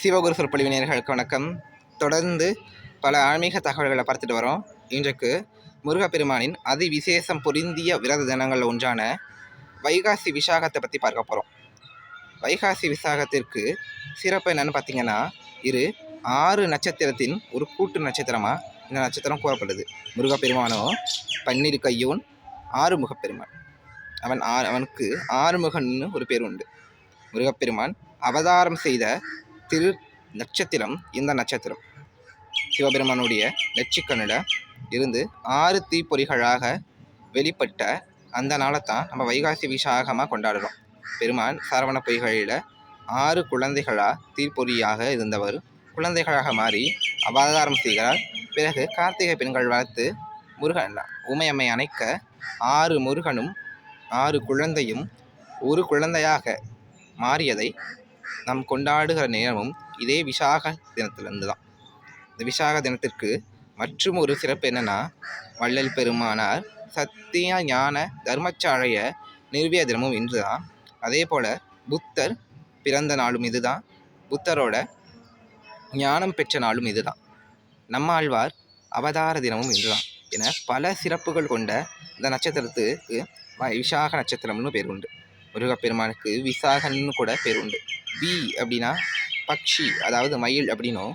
சிவகுரு சொற்பொழிவு வணக்கம். தொடர்ந்து பல ஆன்மீக தகவல்களை பார்த்துட்டு வரோம். இன்றைக்கு முருகப்பெருமானின் அதி விசேஷம் பொருந்திய விரத தினங்களில் ஒன்றான வைகாசி விசாகத்தை பற்றி பார்க்க போகிறோம் வைகாசி விசாகத்திற்கு சிறப்பு என்னன்னு பார்த்தீங்கன்னா இரு ஆறு நட்சத்திரத்தின் ஒரு கூட்டு நட்சத்திரமாக இந்த நட்சத்திரம் கூறப்படுது. முருகப்பெருமானோ பன்னிரு கையோன் ஆறுமுகப்பெருமான் அவன் ஆ அவனுக்கு ஆறுமுகன்னு ஒரு பேர் உண்டு. முருகப்பெருமான் அவதாரம் செய்த திரு நட்சத்திரம் இந்த நட்சத்திரம். சிவபெருமானுடைய நெச்சிக்கனில் இருந்து ஆறு தீப்பொறிகளாக வெளிப்பட்ட அந்த நாளை தான் நம்ம வைகாசி விசாகமாக கொண்டாடுறோம். பெருமான் சரவண பொய்களில் ஆறு குழந்தைகளாக தீப்பொறியாக இருந்தவர். குழந்தைகளாக மாறி அவதாரம் செய்கிறார். பிறகு கார்த்திகை பெண்கள் வளர்த்து முருகன் உமையம்மை அணைக்க ஆறு முருகனும் ஆறு குழந்தையும் ஒரு குழந்தையாக மாறியதை நாம் கொண்டாடுகிற நேரமும் இதே விசாக தினத்திலிருந்து தான் இந்த விசாக தினத்திற்கு மற்றும் ஒரு சிறப்பு என்னன்னா வள்ளல் பெருமானார் சத்திய ஞான தர்மச்சாழைய நிறுவிய தினமும் இன்று தான் அதே போல் புத்தர் பிறந்த நாளும் இதுதான். புத்தரோட ஞானம் பெற்ற நாளும் இதுதான். நம்மாழ்வார் அவதார தினமும் இதுதான் என பல சிறப்புகள் கொண்ட இந்த நட்சத்திரத்துக்கு வ- விசாக நட்சத்திரம்னு பேர் உண்டு. முருகப்பெருமானுக்கு விசாகன்னு கூட பேர் உண்டு. பி அப்படின்னா பக்ஷி அதாவது மயில் அப்படின்னும்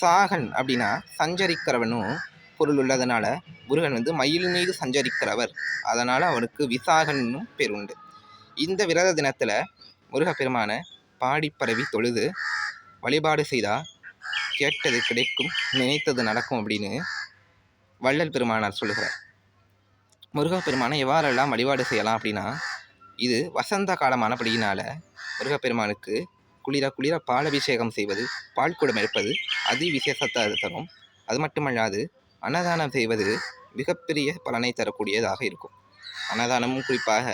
சாகன் அப்படின்னா சஞ்சரிக்கிறவனும் பொருள் உள்ளதுனால முருகன் வந்து மயில் மீது சஞ்சரிக்கிறவர். அதனால் அவனுக்கு விசாகன்னும் பேர் உண்டு. இந்த விரத தினத்தில் முருகப்பெருமானை பாடி பரவி தொழுது வழிபாடு செய்தால் கேட்டது கிடைக்கும் நினைத்தது நடக்கும் அப்படின்னு வள்ளல் பெருமானார் சொல்லுகிறார். முருகப்பெருமானை எவ்வாறெல்லாம் வழிபாடு செய்யலாம் அப்படின்னா இது வசந்த காலமானபடியினால் முருகப்பெருமானுக்கு குளிர குளிர பாலபிஷேகம் செய்வது பால் குடம் எடுப்பது அதி விசேஷத்தை அது தரும் அது மட்டுமல்லாது அன்னதானம் செய்வது மிகப்பெரிய பலனை தரக்கூடியதாக இருக்கும். அன்னதானமும் குறிப்பாக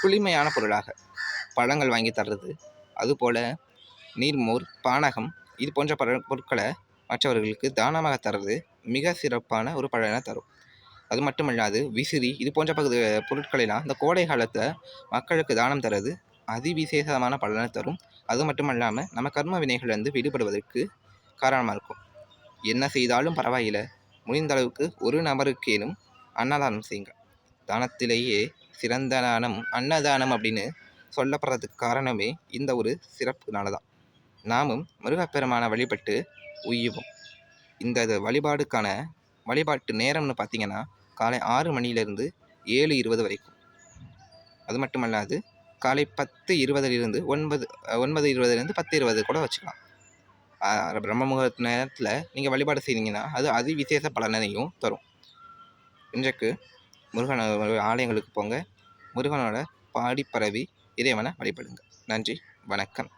குளிமையான பொருளாக. பழங்கள் வாங்கி தர்றது அதுபோல் நீர்மோர் பானகம் இது போன்ற பல பொருட்களை மற்றவர்களுக்கு தானமாக தர்றது மிக சிறப்பான ஒரு பலனை தரும். அது மட்டுமல்லாது விசிறி இது போன்ற பகுதி பொருட்களெல்லாம் இந்த கோடை காலத்தில் மக்களுக்கு தானம் தர்றது அதிவிசேஷமான பலனை தரும். அது மட்டும் இல்லாமல் நம்ம கர்ம வினைகளிலிருந்து விடுபடுவதற்கு காரணமாக இருக்கும். என்ன செய்தாலும் பரவாயில்லை. முடிந்த அளவுக்கு ஒரு நபருக்கேனும் அன்னதானம் செய்யுங்க. தானத்திலேயே சிறந்த தானம் அன்னதானம் அப்படின்னு சொல்லப்படுறதுக்கு காரணமே இந்த ஒரு சிறப்புனால தான். நாமும் முருகப்பெருமான வழிபட்டு உய்யுவோம். இந்த வழிபாடுக்கான வழிபாட்டு நேரம்னு பார்த்தீங்கன்னா காலை ஆறு மணியிலிருந்து ஏழு இருபது வரைக்கும். அது மட்டுமல்லாது காலை பத்து இருபதுலேருந்து ஒன்பது ஒன்பது இருபதுலேருந்து பத்து இருபது கூட வச்சுக்கலாம். பிரம்ம முகூர்த்த நேரத்தில் நீங்கள் வழிபாடு செய்தீங்கன்னா அது அதி விசேஷ பலனையும் தரும். இன்றைக்கு முருகன் ஆலயங்களுக்கு போங்க. முருகனோட பாடி பரவி இறைவனை வழிபடுங்க. நன்றி வணக்கம்.